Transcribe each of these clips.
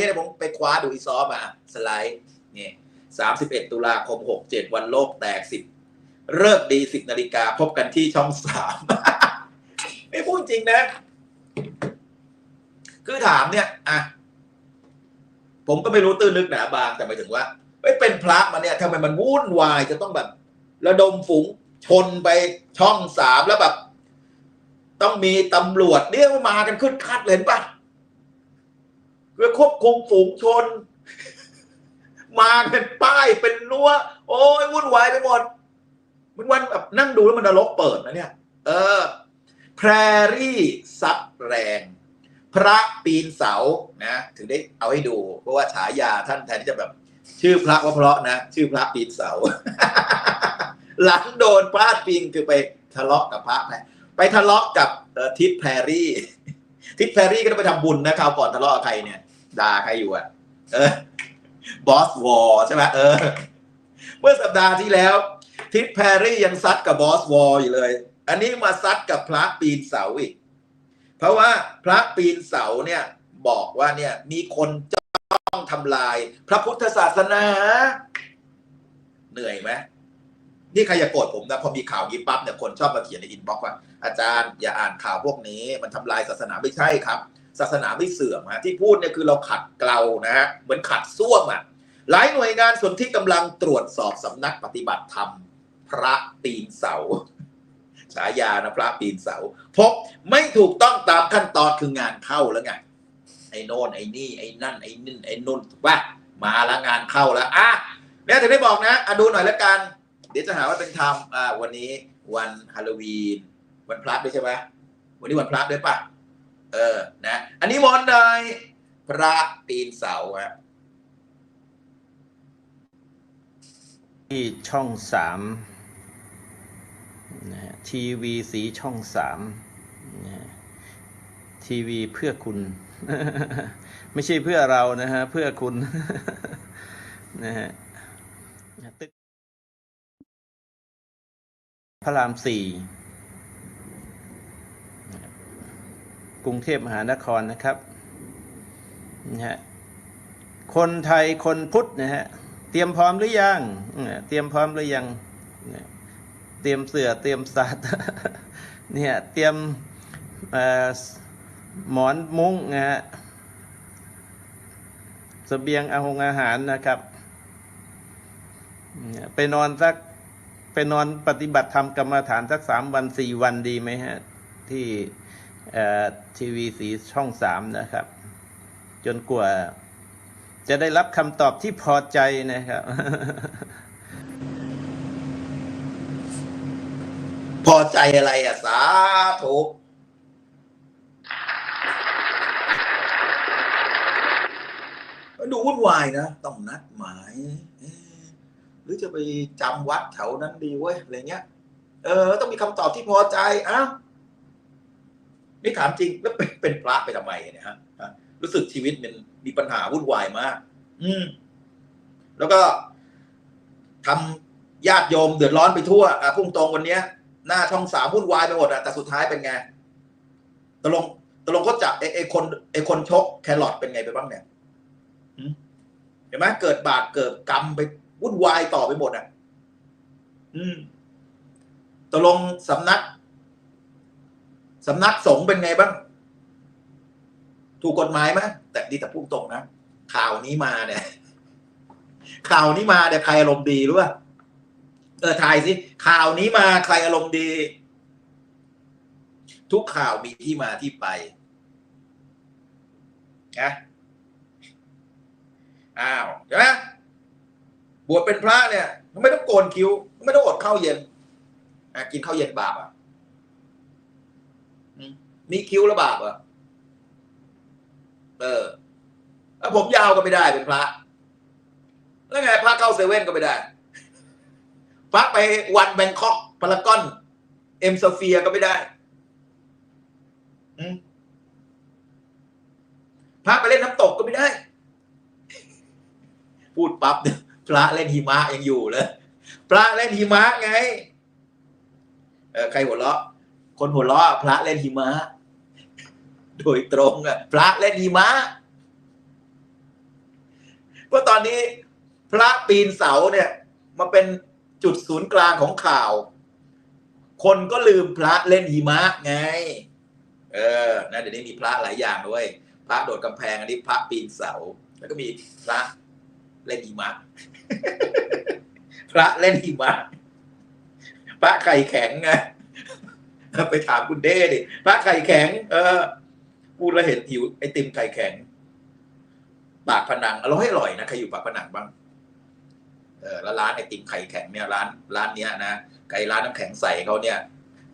เงี้ยผมไปคว้าดูอีซอมาสไลด์นี่สามสิบเอ็ดตุลาคมหกเจ็ดวันโลกแตกสิบเลิกดีสิบนาฬิกาพบกันที่ช่องสามไม่พูดจริงนะ คือถามเนี่ยอะผมก็ไม่รู้ตื้นลึกหนาบางแต่หมายถึงว่าไม่เป็นพระมาเนี่ยทำไมมันวุ่นวายจะต้องแบบ ระดมฝูงชนไปช่องสามแล้วแบบ ต้องมีตำรวจเนี่ยมากันขึ้นคัดเลยเห็นปะ พื่อควบคุมฝูงชน มาเป็นป้ายเป็นรั้วโอ้ยวุ่นวายไปหมด มันวันแบบนั่งดูแล้วมันนรกเปิดนะเนี่ย เออแพรรี่ซับแรง พระปีนเสานะ ถึงได้เอาให้ดู เพราะว่าฉายาท่านแทนที่จะแบบ ชื่อพระว่าเพราะนะ ชื่อพระปีนเสา หลังโดนพลาดปิงคือไปทะเลาะกับพระนะไปทะเลาะกับทิศแพรรี่ ทิศแพรรี่ก็ต้องไปทำบุญนะคราวก่อนทะเลาะกับใครเนี่ย ด่าใครอยู่อะเออบอสวอลใช่ไหมเออ เมื่อสัปดาห์ที่แล้ว ทิศแพรรี่ยังซัดกับบอสวอลอยู่เลย อันนี้มาซัดกับพระปีนเสาอีก เพราะว่าพระปีนเสาเนี่ย บอกว่าเนี่ยมีคนจ้องทำลาย พระพุทธศาสนา เหนื่อยไหมนี่ใครอย่าโกรธผมนะพอมีข่าวนี้ปั๊บเนี่ยคนชอบมาเขียนในอินบ็อกซ์ว่าอาจารย์อย่าอ่านข่าวพวกนี้ มันทำลายศาสนาไม่ใช่ครับ ศาสนาไม่เสื่อมฮะที่พูดเนี่ยคือเราขัดเกลานะฮะเหมือนขัดส้วมอะหลายหน่วยงานส่วนที่กำลังตรวจสอบสำนักปฏิบัติธรรม พระปีนเสาฉายานะพระปีนเสา พบไม่ถูกต้องตามขั้นตอนคืองานเข้าแล้วไงไอ้โน่นไอ้นี่ไอ้นั่นไอ้นี่ไอ้นุ่นถูกป่ะมาล้วงานเข้าแล้วอะเนี่ยถึงได้บอกนะอะดูหน่อยแล้วกัน เดี๋ยวจะหาว่าเป็นธรรมอ่าวันนี้วันฮาโลวีน วันพระด้วยใช่ไหมวันนี้วันพระด้วยป่ะ เออ นะ อันนี้มนหน่อยพระปีนเสาฮะที่ช่องสามนะฮะทีวีสีช่องสามนะฮะทีวีเพื่อคุณ ไม่ใช่เพื่อเรานะฮะ เพื่อคุณ นะฮะตึกพระรามสี่ กรุงเทพมหานครนะครับนะฮะคนไทยคนพุทธนะฮะเตรียมพร้อมหรือยังเตรียมพร้อมหรือยังเตรียมเสือเตรียมสัตว์เนี่ยเตรียมหมอนมุ้งนะฮะเสบียงอาหงอาหารนะครับเนี่ยไปนอนสักไปนอนปฏิบัติธรรมกรรมฐานสักสามวันสี่วันดีไหมฮะ ที่ ทีวีสีช่องสามนะครับ จนกว่า จะได้รับคำตอบที่พอใจนะครับ พอใจอะไรอะ สาธุดูวุ่นวายนะ ต้องนัดหมาย หรือจะไปจำวัดแถวนั้นดีเว้ยอะไรเงี้ย เออ ต้องมีคำตอบที่พอใจอ้าว นี่ถามจริงแล้วเป็นเป็นพระไปทำไมเนี่ยฮะรู้สึกชีวิตมันมีปัญหาวุ่นวายมาก อืม แล้วก็ทำญาติโยมเดือดร้อนไปทั่วอะพุ่งตรงวันเนี้ย หน้าช่องสามวุ่นวายไปหมดอะแต่สุดท้ายเป็นไงตกลงตกลงเขาจับไอ้ไอ้คนไอ้คนชกแครอทเป็นไงไปบ้างเนี่ยเห็นไหมเกิดบาปเกิดกรรมไปวุ่นวายต่อไปหมดอะ อืมตกลงสำนัก สำนักสงฆ์เป็นไงบ้าง ถูกกฎหมายไหมแต่นี่แต่พุ่งตรงนะข่าวนี้มาเนี่ย ข่าวนี้มาเนี่ยใครอารมณ์ดีรู้ป่ะเออทายสิข่าวนี้มาใครอารมณ์ดี ทุกข่าวมีที่มาที่ไปนะอ้าวใช่ไหมบวชเป็นพระเนี่ยไม่ต้องโกนคิ้ว ไม่ต้องอดข้าวเย็นกินข้าวเย็นบาปอะ มีคิ้วแล้วบาปอะเออแล้วผมยาวก็ไม่ได้เป็นพระ แล้วไงพระเข้าเซเว่นก็ไม่ได้ พระไปวันแบงคอกพารากอน เอ็มโซเฟียก็ไม่ได้พระไปเล่นน้ำตกก็ไม่ได้ พูดปั๊บเนี่ยพระเล่นหิมะยังอยู่เลย พระเล่นหิมะไง เออใครหัวเราะ คนหัวเราะพระเล่นหิมะ โดยตรงอะ พระเล่นหิมะว่าตอนนี้ พระปีนเสาเนี่ย มาเป็นจุดศูนย์กลางของข่าว คนก็ลืมพระเล่นหิมะไง เออนะเดี๋ยวนี้มีพระหลายอย่างด้วย พระโดดกำแพงอันนี้พระปีนเสา แล้วก็มีพระเล่นหิมะ พระเล่นหิมะ พระไข่แข็งไงไปถามคุณเด้ดิพระไข่แข็ง เออ พูดแล้วเห็นหิวไอติมไข่แข็ง ปากพนังอร่อยอร่อยนะใครอยู่ปากพนังบ้างเออแล้วร้านไอติมไข่แข็งเนี่ยร้านร้านเนี้ยนะไก่ร้านน้ำแข็งใสเขาเนี่ย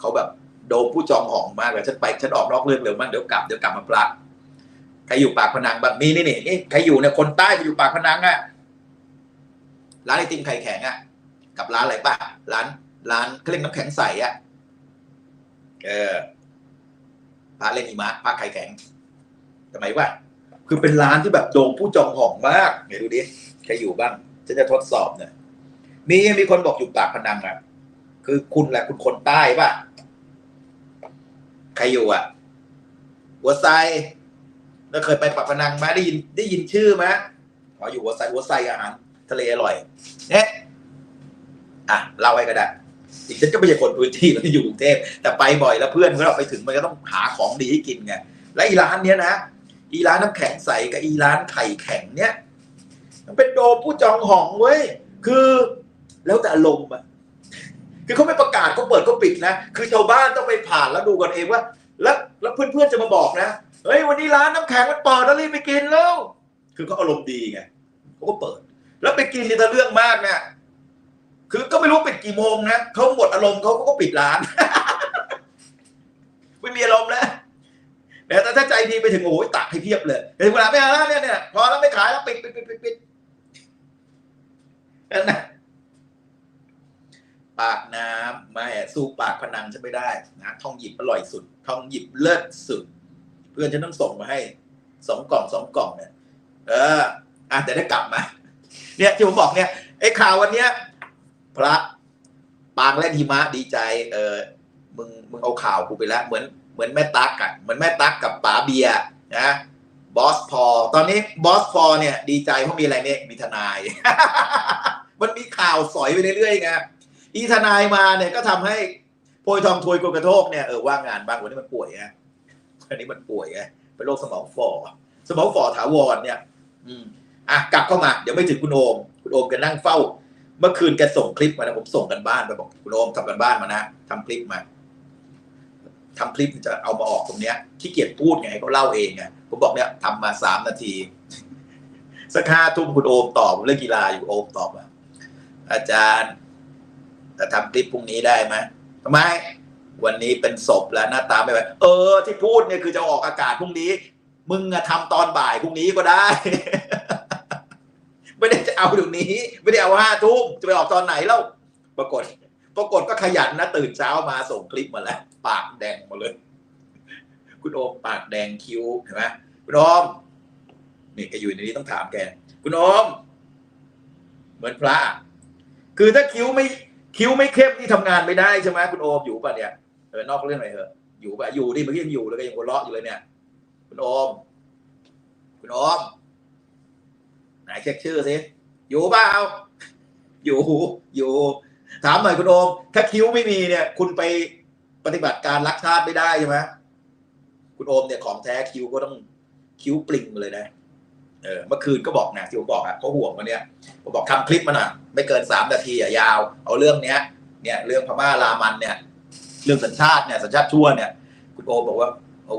เขาแบบโดมผู้จองหองมากเลยฉันไปฉันออกนอกเรื่องเร็วมากเดี๋ยวกลับเดี๋ยวกลับมาพลักใครอยู่ปากพนังบ้างมีนี่นี่นี่ใครอยู่เนี่ยคนใต้ไปอยู่ปากพนังอะร้านไอติมไข่แข็งอะกับร้านอะไรป่ะร้าน ร้านเครื่องน้ำแข็งใสอะเออ พระเล่นหิมะพระไข่แข็งทำไมวะคือเป็นร้านที่แบบโดมผู้จองหองมากไหนดูดิใครอยู่บ้างฉันจะทดสอบเนี่ยมีมีคนบอกอยู่ปากพนังอะคือคุณแหละคุณคนใต้ป่ะใครอยู่อะหัวไซแล้วเคยไปปากพนังไหมได้ยินได้ยินชื่อไหมอ๋ออยู่หัวไซหัวไซอาหารทะเลอร่อยเนี่ยอะเล่าให้ก็ได้ อีกฉันก็ไม่ใช่คนพื้นที่เราอยู่กรุงเทพแต่ไปบ่อยแล้วเพื่อนเราไปถึงมันก็ต้องหาของดีให้กินไงและอีร้านเนี้ยนะอีร้านน้ำแข็งใสกับอีร้านไข่แข็งเนี้ยมันเป็นโดผู้จองห่องเว้ยคือแล้วแต่อารมณ์อะคือเขาไม่ประกาศเขาเปิดเขาปิดนะ คือชาวบ้านต้องไปผ่านแล้วดูกันเองว่า แล้วแล้วเพื่อนๆจะมาบอกนะเฮ้ยวันนี้ร้านน้ำแข็งมันเปิดแล้วรีบไปกินแล้ว คือเขาอารมณ์ดีไงเขาก็เปิด แล้วไปกินนี่ถ้าเรื่องมากเนี่ย คือก็ไม่รู้ปิดกี่โมงนะเขาหมดอารมณ์เขาก็ปิดร้าน ไม่มีอารมณ์แล้วแต่ถ้าใจดีไปถึงโอ้ยตักให้เพียบเลยเดี๋ยวเวลาไม่เอาแล้วเนี่ยเนี่ยพอแล้วไม่ขายแล้วปิดปิดปิดปิดปิดนั่นนะปากน้ำไม่สู้ปากพนังฉันไม่ได้นะทองหยิบอร่อยสุดทองหยิบเลิศสุด เพื่อนฉันต้องส่งมาให้สองกล่องสองกล่องเนี่ย เอออะแต่ได้กลับมา เนี่ยที่ผมบอกเนี่ยไอ้ข่าววันเนี้ย พระปางเล่นหิมะดีใจ เออมึงมึงเอาข่าวกูไปแล้ว เหมือนเหมือนแม่ตั๊กอะเหมือนแม่ตั๊กกับป๋าเบียนะบอสพอตอนนี้บอสพอเนี่ยดีใจเพราะมีอะไรเนี่ยมีทนาย มันมีข่าวสอยไปเรื่อยๆไงอีทนายมาเนี่ยก็ทำให้โพยทองทวยกกระโทกเนี่ยเออว่างงานบางวันนี้มันป่วยไงวันนี้มันป่วยไงเป็นโรคสมองฝ่อสมองฝ่อถาวรเนี่ย อืมอะกลับเข้ามา เดี๋ยวไม่ถึงคุณโอม คุณโอมกันนั่งเฝ้า เมื่อคืนแกส่งคลิปมานะผมส่งกันบ้านไปบอกคุณโอมทำกันบ้านมานะทำคลิปมาทำคลิปจะเอามาออกตรงเนี้ยขี้เกียจพูดไงเขาเล่าเองไงผมบอกเนี่ยทำมาสามนาที สักห้าทุ่มคุณโอมตอบเรื่องกีฬาอยู่โอมตอบว่าอาจารย์จะทำคลิปพรุ่งนี้ได้ไหมทำไม วันนี้เป็นศพแล้วหน้าตาไม่ไหวเออ ที่พูดเนี่ยคือจะออกอากาศพรุ่งนี้ มึงอะทำตอนบ่ายพรุ่งนี้ก็ได้ เอาเดี๋ยวนี้ ไม่ได้เอาห้าทุ่มจะไปออกตอนไหนแล้วปรากฏ ปรากฏก็ขยันนะตื่นเช้ามาส่งคลิปมาแล้ว ปากแดงมาเลย คุณโอมปากแดงคิ้วเห็นไหมคุณโอมนี่แกอยู่ในนี้ต้องถามแก คุณโอมเหมือนพระ คือถ้าคิ้วไม่คิ้วไม่เข้มนี่ทำงานไม่ได้ใช่ไหมคุณโอมอยู่ป่ะเนี่ยเออนอกเรื่องหน่อยเถอะอยู่ป่ะอยู่ดิเมื่อกี้ยังอยู่แล้วก็ยังหัวเราะอยู่เลยเนี่ย คุณโอม คุณโอมไหนเช็คชื่อสิ อยู่เปล่าอยู่อยู่ ถามหน่อยคุณโอมถ้าคิ้วไม่มีเนี่ย คุณไปปฏิบัติการรักชาติไม่ได้ใช่ไหมคุณโอมเนี่ยของแท้คิ้วก็ต้องคิ้วปลิงมาเลยนะเออเมื่อคืนก็บอกนะที่ผมบอกอะเขาห่วงมาเนี่ยผมบอกทำคลิปมาหน่ะไม่เกินสามนาทีอะยาว เอาเรื่องเนี้ย เนี่ย เรื่องพม่ารามันเนี่ย เรื่องสัญชาติเนี่ยสัญชาติชั่วเนี่ย คุณโอมบอกว่า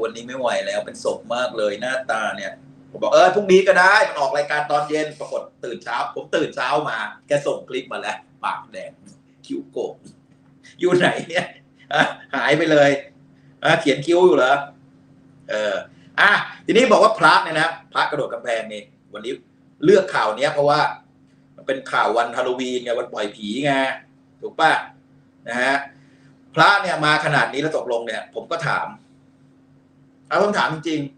วันนี้ไม่ไหวแล้วเป็นศพมากเลยหน้าตาเนี่ย ผมบอกเออพรุ่งนี้ก็ได้มันออกรายการตอนเย็นปรากฏตื่นเช้า ผมตื่นเช้ามา แกส่งคลิปมาแล้ว ปากแดงคิ้วโกงอยู่ไหนเนี่ยอะหายไปเลยอะเขียนคิ้วอยู่เหรอเอออะทีนี้บอกว่าพระเนี่ยนะพระกระโดดกำแพงนี่วันนี้เลือกข่าวเนี้ยเพราะว่ามันเป็นข่าววันฮาโลวีนไงวันปล่อยผีไงถูกป่ะนะฮะพระเนี่ยมาขนาดนี้แล้วตกลงเนี่ย ผมก็ถามเอาผมถามจริงๆ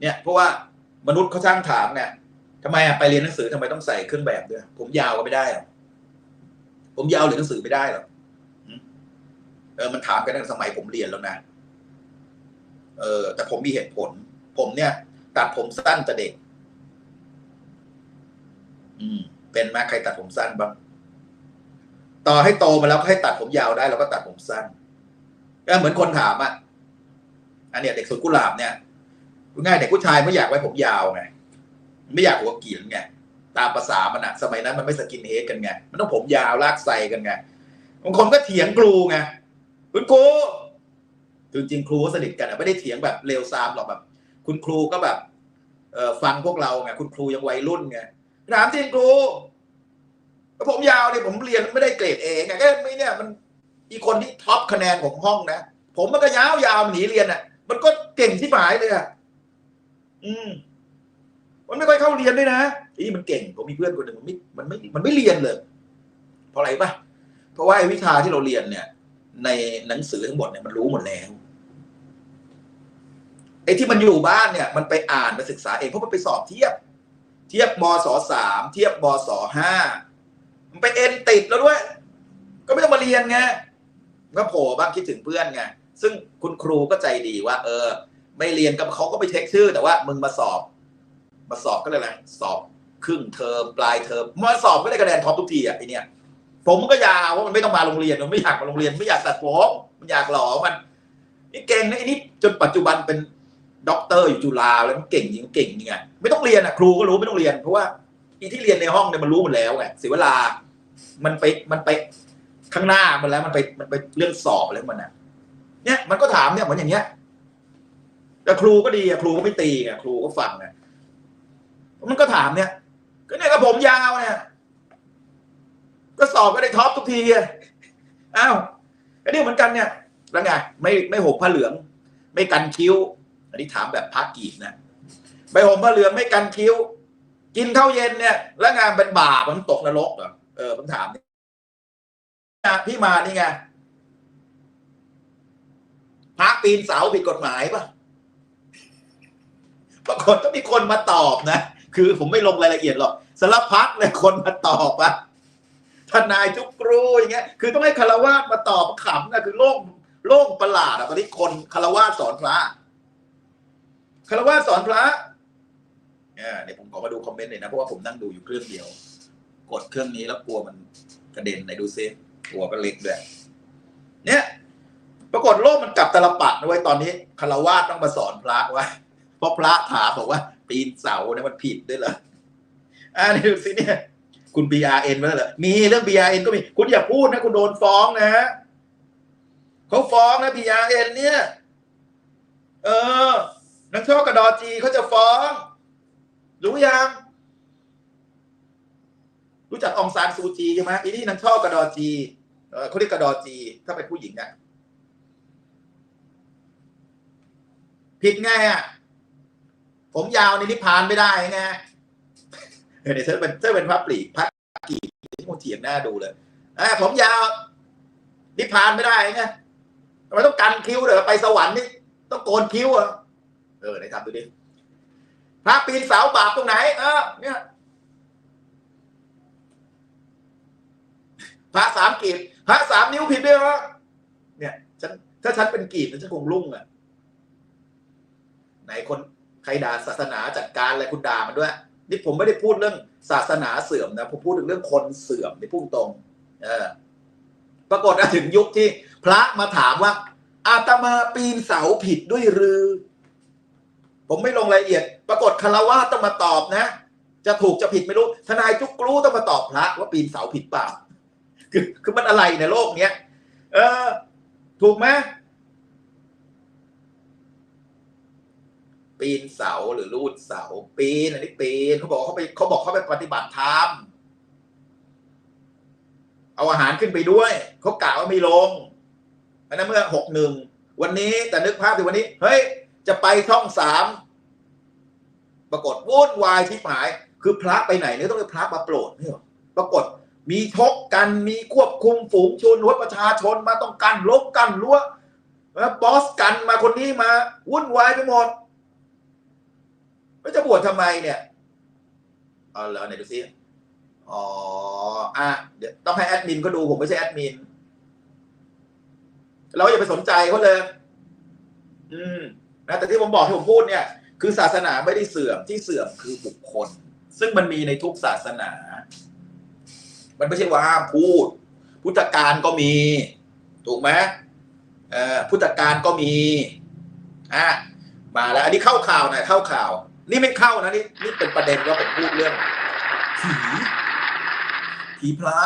เนี่ยเพราะว่ามนุษย์เขาสร้างถามเนี่ยทำไมอะไปเรียนหนังสือทำไมต้องใส่เครื่องแบบด้วย ผมยาวก็ไม่ได้หรอผมยาวหรือหนังสือไม่ได้หรอเออมันถามกันตั้งสมัยผมเรียนแล้วนะเออ แต่ผมมีเหตุผล ผมเนี่ย ตัดผมสั้นแต่เด็ก อืม เป็นไหมใครตัดผมสั้นบ้างต่อให้โตมาแล้วก็ให้ตัดผมยาวได้เราก็ตัดผมสั้นก็เหมือนคนถามอะอันเนี้ยเด็กสุดกุหลาบเนี่ย ง่ายเด็กผู้ชายไม่อยากไว้ผมยาวไงไม่อยากหัวเกียนไงตามภาษามันอะสมัยนั้นมันไม่สกินเฮดกันไงมันต้องผมยาวลากไซกันไงบางคนก็เถียงครูไงคุณครูคือจริงครูก็สนิทกันอะไม่ได้เถียงแบบเลวซามหรอกแบบ คุณครูก็แบบเออฟังพวกเราไงคุณครูยังวัยรุ่นไงถามจริงครูผมยาวเนี่ยผมเรียนไม่ได้เกรดเองไงก็ไม่เนี่ยมันอีกคนที่ท็อปคะแนนของห้องนะผมมันก็ยาวยาวหนีเรียนอะ มันก็เก่งที่หมายเลยอะ อืมมันไม่ค่อยเข้าเรียนด้วยนะอีมันเก่งผมมีเพื่อนคนหนึ่งมันไม่มันไม่มันไม่เรียนเลย เพราะอะไรปะเพราะว่าไอ้วิชาที่เราเรียนเนี่ย ในหนังสือทั้งหมดเนี่ยมันรู้หมดแล้วไอ้ที่มันอยู่บ้านเนี่ย มันไปอ่านไปศึกษาเองเพราะมันไปสอบเทียบ เทียบบสสามเทียบบสห้ามันไปเอ็นติดแล้วด้วย ก็ไม่ต้องมาเรียนไงก็โผล่บ้างคิดถึงเพื่อนไงซึ่งคุณครูก็ใจดีว่า เออ ไม่เรียนกับเขาก็ไปเช็คชื่อ แต่ว่ามึงมาสอบ มาสอบก็เลยนะสอบครึ่งเทอมปลายเทอมมาสอบก็ได้คะแนนท็อปทุกทีอะไอเนี่ย ผมมันก็ยาวว่ามันไม่ต้องมาโรงเรียนมันไม่อยากมาโรงเรียนไม่อยากตัดผมมันอยากหล่อมันนี่เก่งนะไอ้นี่จนปัจจุบันเป็นด็อกเตอร์อยู่จุฬาแล้วมันเก่งจริงเก่งจริงไงไม่ต้องเรียนอะครูก็รู้ไม่ต้องเรียนเพราะว่าอีที่เรียนในห้องเนี่ยมันรู้หมดแล้วไงเสียเวลา มันไปมันไปข้างหน้ามันแล้วมันไปมันไปเรื่องสอบอะไรของมันอะเนี่ยมันก็ถามเนี่ยเหมือนอย่างเงี้ย แต่ครูก็ดีอะครูก็ไม่ตีไงครูก็ฟังไงมันก็ถามเนี่ย ก็เนี่ยกับผมยาวเนี่ยก็สอบก็ได้ท็อปทุกทีอะอ้าวอันนี้เหมือนกันเนี่ยแล้วไงไม่ไม่ห่มผ้าเหลือง ไม่กันคิ้ว อันนี้ถามแบบพักกีดนะไม่ห่มผ้าเหลืองไม่กันคิ้ว กินข้าวเย็นเนี่ย แล้วงานเป็นบาปมันตกนรกเหรอเออผมถามพี่มานี่ไงพระปีนเสาผิดกฎหมายปะ ปรากฏก็มีคนมาตอบนะ คือผมไม่ลงรายละเอียดหรอกสารพัดเลยคนมาตอบอะทนายทุกครูอย่างเงี้ย คือต้องให้คารวาสมาตอบขำนะคือโลกโลกประหลาดอะตอนนี้คนคารวาสอนพระคารวาสอนพระเนี่ยเดี๋ยวผมขอมาดูคอมเมนต์หน่อยนะเพราะว่าผมนั่งดูอยู่เครื่องเดียว กดเครื่องนี้แล้วกลัวมันกระเด็นไหนดูซิหัวก็เล็กด้วยเนี่ย ปรากฏโลกมันกลับตลปัดนะเว้ยตอนนี้คารวาสต้องมาสอนพระว่า เพราะพระถามบอกว่า ปีนเสาเนี่ยมันผิดด้วยเหรออ่านี่ดูสิเนี่ย คุณ BRN มาแล้วเหรอมีเรื่อง BRN ก็มี คุณอย่าพูดนะ คุณโดนฟ้องนะฮะเขาฟ้องนะ BRN เนี่ย เออ นักโทษกระดอจีเขาจะฟ้อง รู้ยังรู้จักองซานซูจีใช่ไหมอีนี่นักโทษกระดอจีเออเขาเรียกกระดอจี ถ้าเป็นผู้หญิงอะผิดไงอะ ผมยาวในนิพพานไม่ได้ไงเออเดี๋ยวเธอเป็นเธอเป็นพระปลีกพระกี่ที่มันเถียงหน้าดูเลยอ่าผมยาวนิพพานไม่ได้ไงทำไมต้องกันคิ้วเด้อไปสวรรค์นี่ต้องโกนคิ้วเหรอะเออไหนทำดูดิพระปีนเสาบาปตรงไหน เออ เนี่ยพระสามกีบพระสามนิ้วผิดด้วยเหรอเนี่ยฉันถ้าฉันเป็นกีบฉันคงรุ่งอะไหนคน ใครด่าศาสนาจัดการอะไรคุณด่ามันด้วย นี่ผมไม่ได้พูดเรื่องศาสนาเสื่อมนะผมพูดถึงเรื่องคนเสื่อมในพุ่งตรง เออ ปรากฏถึงยุคที่ พระมาถามว่า อาตมาปีนเสาผิดด้วยหรือ ผมไม่ลงรายละเอียด ปรากฏคารวะต้องมาตอบนะ จะถูกจะผิดไม่รู้ ทนายจุกกรู้ต้องมาตอบพระ ว่าปีนเสาผิดเปล่า คือคือมันอะไรในโลกเนี้ยเออ ถูกไหม ปีนเสาหรือลูดเสา ปีนอันนี้ปีนเขาบอกเขาไปเขาบอกเขาไปปฏิบัติธรรมเอาอาหารขึ้นไปด้วยเขากะว่าไม่ลงอันนั้นเมื่อหกหนึ่งวันนี้แต่นึกภาพถึงวันนี้ เฮ้ย จะไปช่องสามปรากฏวุ่นวายที่หาย คือพระไปไหนเนี่ยต้องเป็นพระมาโปรดเนี่ยหรอปรากฏมีชกกันมีควบคุมฝูงชนวัดประชาชนมาต้องกันลบกันรั้วแล้วบอสกันมาคนนี้มาวุ่นวายไปหมด ก็จะบวชทำไมเนี่ยเอาเหรอไหนดูซิอ๋ออะเดี๋ยวต้องให้แอดมินก็ดูผมไม่ใช่แอดมินเราอย่าไปสนใจเขาเลย อืมนะแต่ที่ผมบอกที่ผมพูดเนี่ย คือศาสนาไม่ได้เสื่อมที่เสื่อมคือบุคคล ซึ่งมันมีในทุกศาสนา มันไม่ใช่ว่าห้ามพูด พุทธการก็มี ถูกไหมเอ่อพุทธการก็มีอะมาแล้ว อันนี้เข้าข่าวหน่อยเข้าข่าว นี่ไม่เข้านะนี่นี่เป็นประเด็นว่าผมพูดเรื่องผีผีพระ